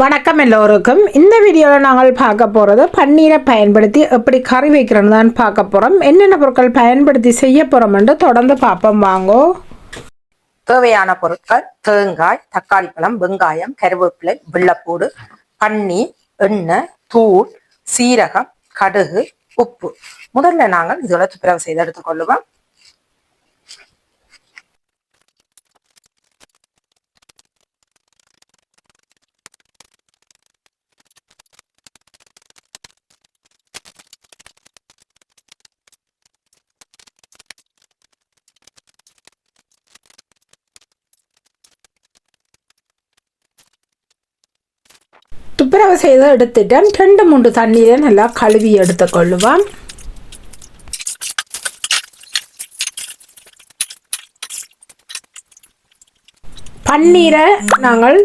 வணக்கம் எல்லோருக்கும். இந்த வீடியோவில் நாங்கள் பார்க்க போகிறது பன்னீரை பயன்படுத்தி எப்படி கறி வைக்கிறோன்னு தான் பார்க்க போகிறோம் என்னென்ன பொருட்கள் பயன்படுத்தி செய்ய என்று தொடர்ந்து பார்ப்போம். வாங்கோ. தேவையான பொருட்கள் தேங்காய் தக்காளி பழம் வெங்காயம் கருவேப்பிலை வெள்ளப்பூடு பன்னீர் எண்ணெய் தூள் சீரகம் கடுகு உப்பு. முதல்ல நாங்கள் இதோட துப்புரவு செய்து எடுத்துக்கொள்ளுவோம் பிறகு செய்து எடுத்துட்டேன் ரெண்டு மூன்று தண்ணீரை நல்லா கழுவி எடுத்துக்கொள்ளுவோம். பன்னீரை நாங்கள்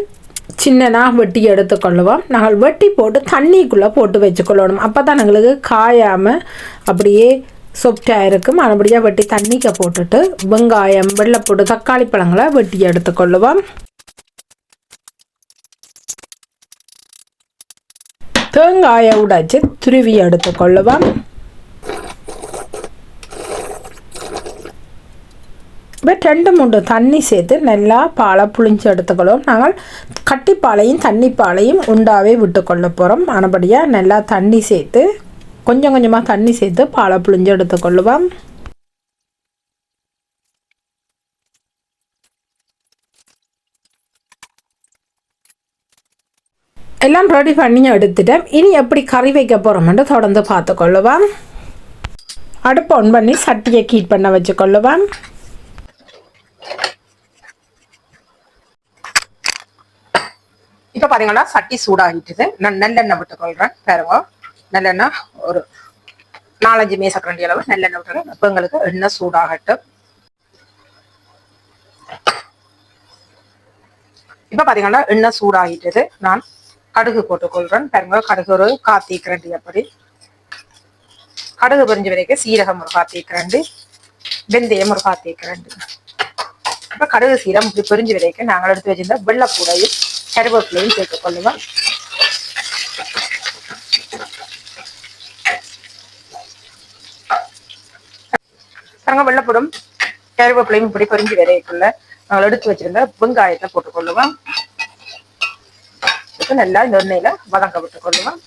சின்னனாக வெட்டி எடுத்துக்கொள்ளுவோம். நாங்கள் வெட்டி போட்டு தண்ணிக்குள்ளே போட்டு வச்சுக்கொள்ளணும். அப்போ தான் எங்களுக்கு காயாமல் அப்படியே சொப்டாக இருக்கும். மறுபடியாக வெட்டி தண்ணிக்க போட்டுட்டு வெங்காயம் வெள்ளைப்பூடு தக்காளி பழங்களை வெட்டி எடுத்துக்கொள்ளுவோம். தேங்காயை உடைச்சு துருவி எடுத்துக்கொள்ளுவோம் இப்போ ரெண்டு மூன்று தண்ணி சேர்த்து நல்லா பாலை புளிஞ்சு எடுத்துக்கொள்வோம் நாங்கள் கட்டிப்பாலையும் தண்ணிப்பாலையும் உண்டாவே விட்டுக்கொள்ள போகிறோம் ஆனபடியாக நல்லா தண்ணி சேர்த்து கொஞ்சம் கொஞ்சமாக தண்ணி சேர்த்து பாலை புளிஞ்சு எடுத்துக்கொள்ளுவோம் எல்லாம் ரெடி பண்ணி எடுத்துட்டேன் இனி எப்படி கறி வைக்க போகிறோம்னு தொடர்ந்து பார்த்துக்கொள்ளுவோம் அடுப்பு ஆன் பண்ணி சட்டியை கீட் பண்ண வச்சுக்கொள்ளுவோம் இப்போ பார்த்தீங்கன்னா சட்டி சூடாகிட்டுது நான் நல்லெண்ணெய் விட்டுக்கொள்றேன் பாருங்க நல்லெண்ணெய் ஒரு நாலஞ்சு மேசக்கரண்டி அளவு நல்லெண்ணெய் விட்டுறேன் இப்போ எங்களுக்கு எண்ணெய் சூடாகட்டும் இப்போ பார்த்தீங்கன்னா எண்ணெய் சூடாகிட்டது நான் கடுகு போட்டுக்கொள்றேன். பாருங்க கடுகு ஒரு காத்தி எப்படி கடுகு பொரிஞ்ச வரைக்கும் சீரகம் ஒரு காத்தி கிரண்டு. வெந்தயம் ஒரு காத்தி கிரண்டு. கடுகு சீரம் இப்படி பொரிஞ்ச வரைக்கும் நாங்கள் எடுத்து வச்சிருந்த வெள்ளப்பூடையும் கருவேப்பிலையும் சேர்த்துக்கொள்ளுவோம் பாருங்க வெள்ளப்பூடும் கருவேப்பிலையும் இப்படி பொறிஞ்சு வரைக்குள்ள நாங்கள் எடுத்து வச்சிருந்த வெங்காயத்தை போட்டுக்கொள்ளுவோம் இது நல்லா இந்த எண்ணெயில வதங்க விட்டுக் கொள்ளுவோம்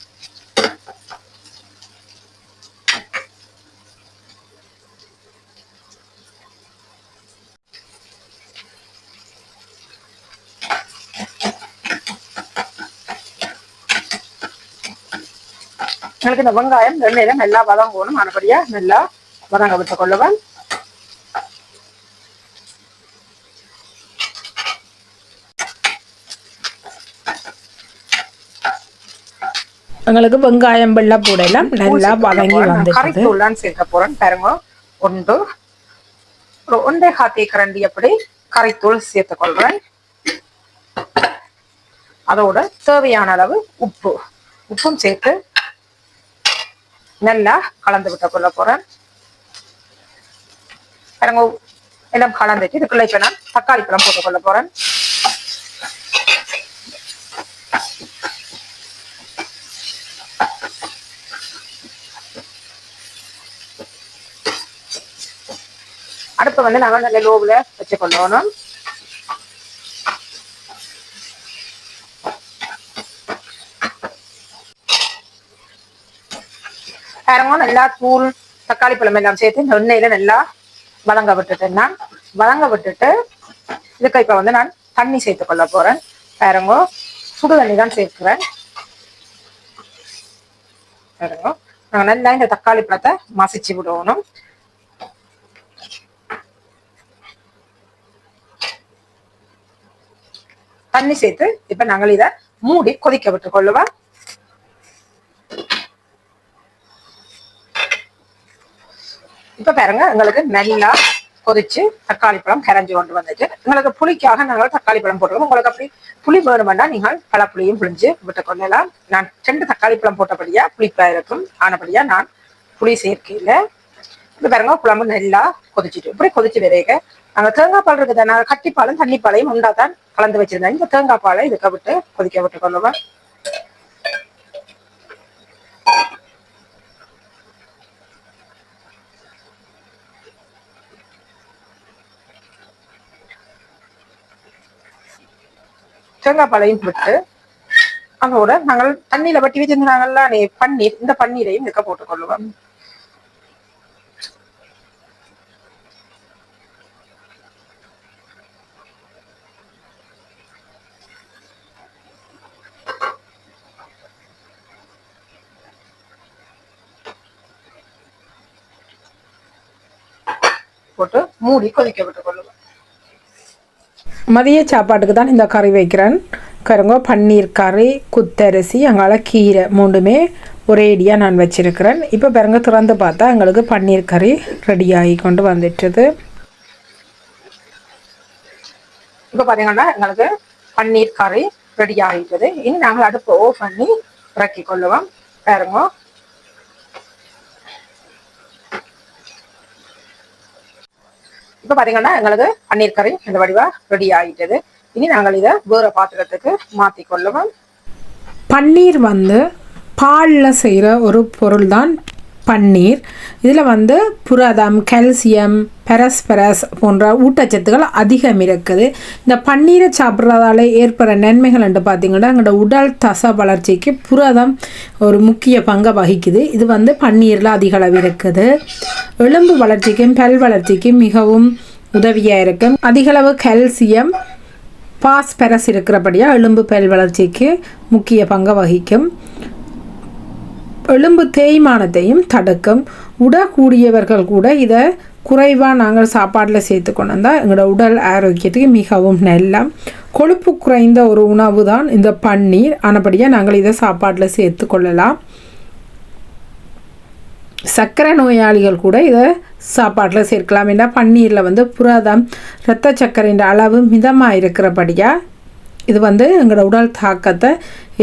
எங்களுக்கு இந்த வெங்காயம் எண்ணெயில நல்லா வதங்கணும் மறுபடியா நல்லா வதங்க விட்டுக் எங்களுக்கு வெங்காயம் வெள்ளை பூடையெல்லாம் நல்லா வதங்கி கறித்தூள்லாம் சேர்க்க போறேன். பாருங்க. ஒன்று ஒரு ஒன்றே காத்தி கரண்டி அப்படி கறித்தூள் சேர்த்துக் கொள்றேன். அதோட தேவையான அளவு உப்பு. உப்பும் சேர்த்து நல்லா கலந்து விட்டு கொள்ள போறேன். பாருங்க. எல்லாம் கலந்துட்டு இதுக்குள்ள இப்ப நான் தக்காளி பழம் போட்டுக் கொள்ள போறேன். அடுப்பை வந்து நாங்கள் நல்ல லோவில் வச்சு கொள்ளணும் பாருங்க நல்லா தூள் தக்காளி பழம் எல்லாம் சேர்த்து இந்த எண்ணெயில நல்லா வதங்க விட்டுட்டேன் நான் வதங்க விட்டுட்டு இதுக்கு இப்போ வந்து நான் தண்ணி சேர்த்து கொள்ள போகிறேன் பாருங்க சுடு தண்ணி தான் சேர்க்குறேன். பாருங்க நாங்க நல்லா இந்த தக்காளி பழத்தை மசிச்சு விடணும். தண்ணி சேர்த்து இப்ப நாங்கள் இத மூடி கொதிக்க விட்டுக் கொள்ளுவோம் இப்ப பாருங்க எங்களுக்கு நல்லா கொதிச்சு தக்காளி பழம் கரைஞ்சு கொண்டு வந்துட்டு எங்களுக்கு புளிக்காக நாங்கள் தக்காளி பழம் போட்டுருவோம் உங்களுக்கு அப்படி புளி வேணுமெண்டா நீங்கள் பழப்புளியும் புளிஞ்சு விட்டு கொள்ளலாம் நான் ரெண்டு தக்காளி பழம் போட்டபடியா புளிப்பா இருக்கும் ஆனபடியா நான் புளி சேர்க்கையில இப்போ பாருங்க குழம்பு நல்லா கொதிச்சிட்டு இப்படி கொதிச்சு விரைக நாங்கள் தேங்காய் பால் இருக்குது நாங்கள் கட்டிப்பாலும் தண்ணிப்பாலையும் உண்டா தான் கலந்து வச்சிருந்தேன். இந்த தேங்காய் பாலை இதுக்க விட்டு கொதிக்க விட்டு கொள்ளுவா தேங்காய் பாலையும் விட்டு அதோட நாங்கள் தண்ணியில வட்டி வச்சிருந்தாங்கல்ல நீ பன்னீர் இந்த பன்னீரையும் இதுக்க போட்டுக்கொள்ளுவோம். போட்டு மூடி கொதிக்க கொள்ளுவோம் மதிய சாப்பாட்டுக்கு தான் இந்த கறி வைக்கிறேன். கருங்க பன்னீர் கறி குத்தரிசி அங்கால கீரை மூணுமே ஒரேடியாக நான் வச்சிருக்கிறேன். இப்போ பாருங்க திறந்து பார்த்தா எங்களுக்கு பன்னீர் கறி ரெடி ஆகி கொண்டு வந்துட்டுது. இப்ப பாத்தீங்கன்னா எங்களுக்கு பன்னீர் கறி ரெடி ஆகிட்டது. இனி நாங்கள் அடுப்பு ஓ பண்ணி இறக்கி கொள்ளுவோம். பாருங்க. இப்ப பாத்தீங்கன்னா எங்களுக்கு பன்னீர் கறி இந்த வடிவா ரெடி ஆகிட்டது இனி நாங்கள் இதை வேற பாத்திரத்துக்கு மாத்தி கொள்ளுவோம் பன்னீர் வந்து பாலில் செய்கிற ஒரு பொருள் தான் பன்னீர். இதில் வந்து புரதம் கால்சியம் பெரஸ்பெரஸ் போன்ற ஊட்டச்சத்துக்கள் அதிகம் இருக்குது. இந்த பன்னீரை சாப்பிட்றதால ஏற்படுற நன்மைகள் என்று பார்த்திங்கன்னா எங்களோட உடல் தச வளர்ச்சிக்கு புரதம் ஒரு முக்கிய பங்கை வகிக்குது. இது வந்து பன்னீரில் அதிக அளவு இருக்குது. எலும்பு வளர்ச்சிக்கும் பல் வளர்ச்சிக்கும் மிகவும் உதவியாக இருக்கும் அதிகளவு கால்சியம் பாஸ்பெரஸ் இருக்கிறபடியாக எலும்பு பல் வளர்ச்சிக்கு முக்கிய பங்கை வகிக்கும். எலும்பு தேய்மானத்தையும் தடுக்கும். உடக்கூடியவர்கள் கூட இதை குறைவாக நாங்கள் சாப்பாட்டில் சேர்த்து கொண்டு வந்தால் எங்களோட உடல் ஆரோக்கியத்துக்கு மிகவும் நல்ல. கொழுப்பு குறைந்த ஒரு உணவு தான் இந்த பன்னீர். ஆனபடியாக நாங்கள் இதை சாப்பாட்டில் சேர்த்து கொள்ளலாம். சர்க்கரை நோயாளிகள் கூட இதை சாப்பாட்டில் சேர்க்கலாம். ஏன்னா பன்னீரில் வந்து புரதம் இரத்த சர்க்கரைன்ற அளவு மிதமாக இருக்கிறபடியாக இது வந்து எங்களோட உடல் தாக்கத்தை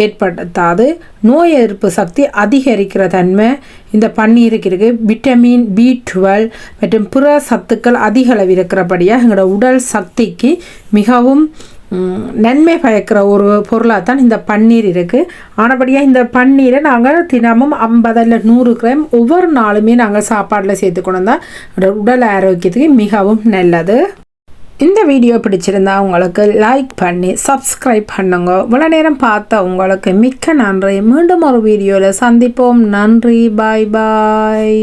ஏற்படுத்தாது. நோய் எதிர்ப்பு சக்தி அதிகரிக்கிற தன்மை இந்த பன்னீருக்கு இருக்குது விட்டமின் பி டுவெல் மற்றும் பிற சத்துக்கள் அதிக அளவு இருக்கிறபடியாக எங்களோட உடல் சக்திக்கு மிகவும் நன்மை பயக்கிற ஒரு பொருளாக தான் இந்த பன்னீர் இருக்குது ஆனபடியாக இந்த பன்னீரை நாங்கள் தினமும் ஐம்பது இல்லை நூறு கிராம் ஒவ்வொரு நாளுமே நாங்கள் சாப்பாட்டில் சேர்த்துக்கணும் தான் உடல் ஆரோக்கியத்துக்கு மிகவும் நல்லது. இந்த வீடியோ பிடிச்சிருந்தா உங்களுக்கு லைக் பண்ணி சப்ஸ்கிரைப் பண்ணுங்க. இவ்வளோ நேரம் பார்த்த உங்களுக்கு மிக்க நன்றி. மீண்டும் ஒரு வீடியோவில் சந்திப்போம். நன்றி. பாய் பாய்